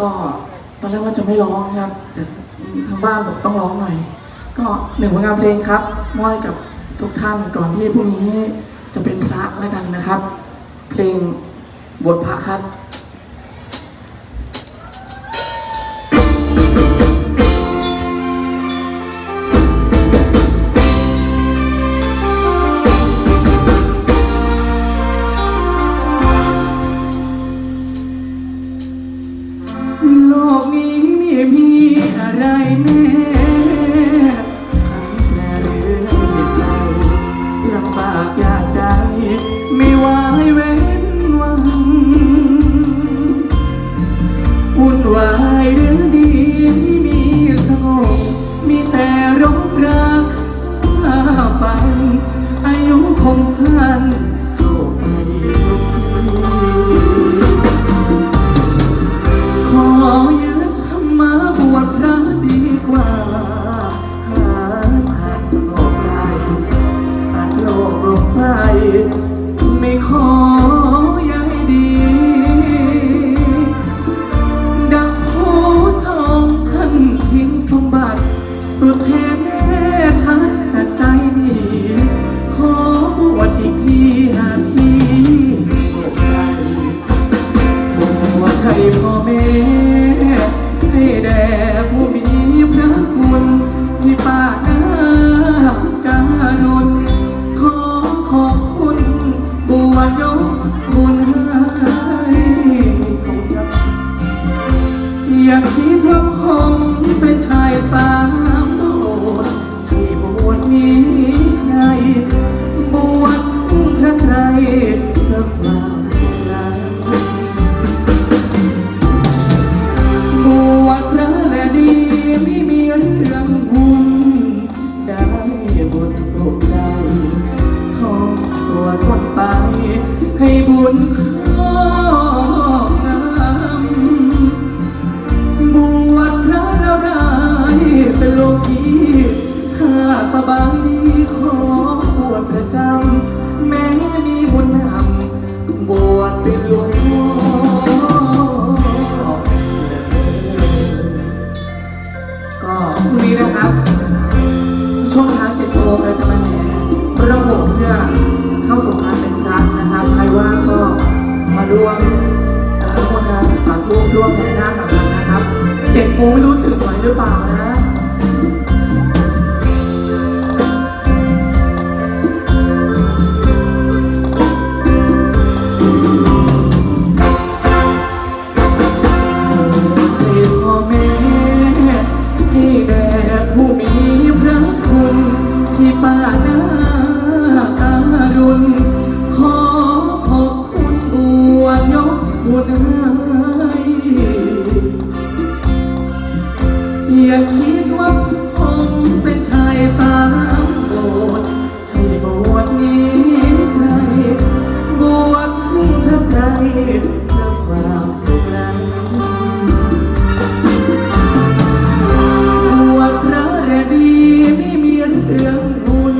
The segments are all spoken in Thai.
ก็ตอนแรกว่าจะไม่ร้องครับแต่ทางบ้านบอกต้องร้องหน่อย ก็หนึ่งผลงานเพลงครับมอบกับทุกท่านก่อนที่พรุ่งนี้จะเป็นพระแล้วกันนะครับ เพลงบทพระครับ วุ่นวายหรือดีไม่มีสงบมีแต่รบราค่าฝันอายุคงสั้น ให้พ่อแม่ให้แด่ผู้มีพระคุณที่ป้านาการุณขอขอบคุณบัวยกบุญให้อยากคิดว่าคงเป็นชายสา นะครับช่วงเช้าเจ็ดโมงเราจะมาแห่ระบบเพื่อเข้าสู่การเป็นพระนะครับใครว่าก็มาร่วมอนุโมทนาสาธุร่วมในหน้ากับเรานะครับเจ็ดโมงไม่รู้ตื่นไหวหรือเปล่านะ อย่าคิดว่าผมเป็นชายสามโบสถ์ใช่บวชนี้ใครบวชพระไตรเพื่อความสุขนั้นบวชพระและดีไม่มีเรื่องบุญ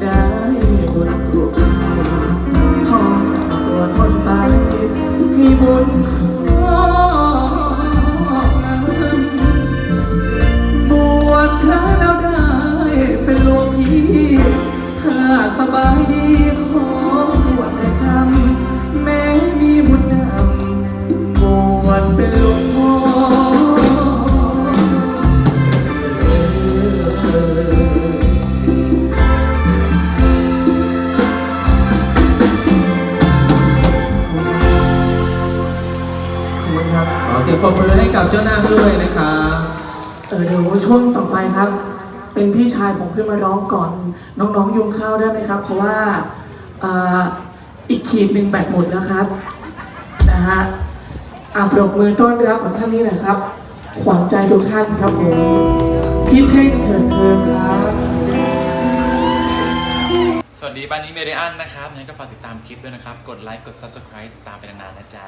ได้บุญสุขทองสวดมนต์ไปให้บุญ บายดีขอบวชประจำแม้มีบุญนำบวชเป็นหลวงพ่อขอบคุณครับขอเสียงปรบมือให้กับเจ้านางด้วยนะครับ เออเดี๋ยวช่วงต่อไปครับ เป็นพี่ชายผมขึ้นมาร้องก่อนน้องๆยุงเข้าได้ไหมครับ เพราะว่าอีกขีดหนึ่งแบตหมดแล้วครับนะฮะอ่าปรบมือต้อนรับของท่านนี้หน่อยครับ ขวัญใจทุกท่านครับผมพี่เท่งเถิดเทิงครับ สวัสดีบ้านนี้เมเดียนนะครับงั้นก็ฝากติดตามคลิปด้วยนะครับ กดไลค์ กด Subscribe ติดตามไปนานๆนะจ๊ะ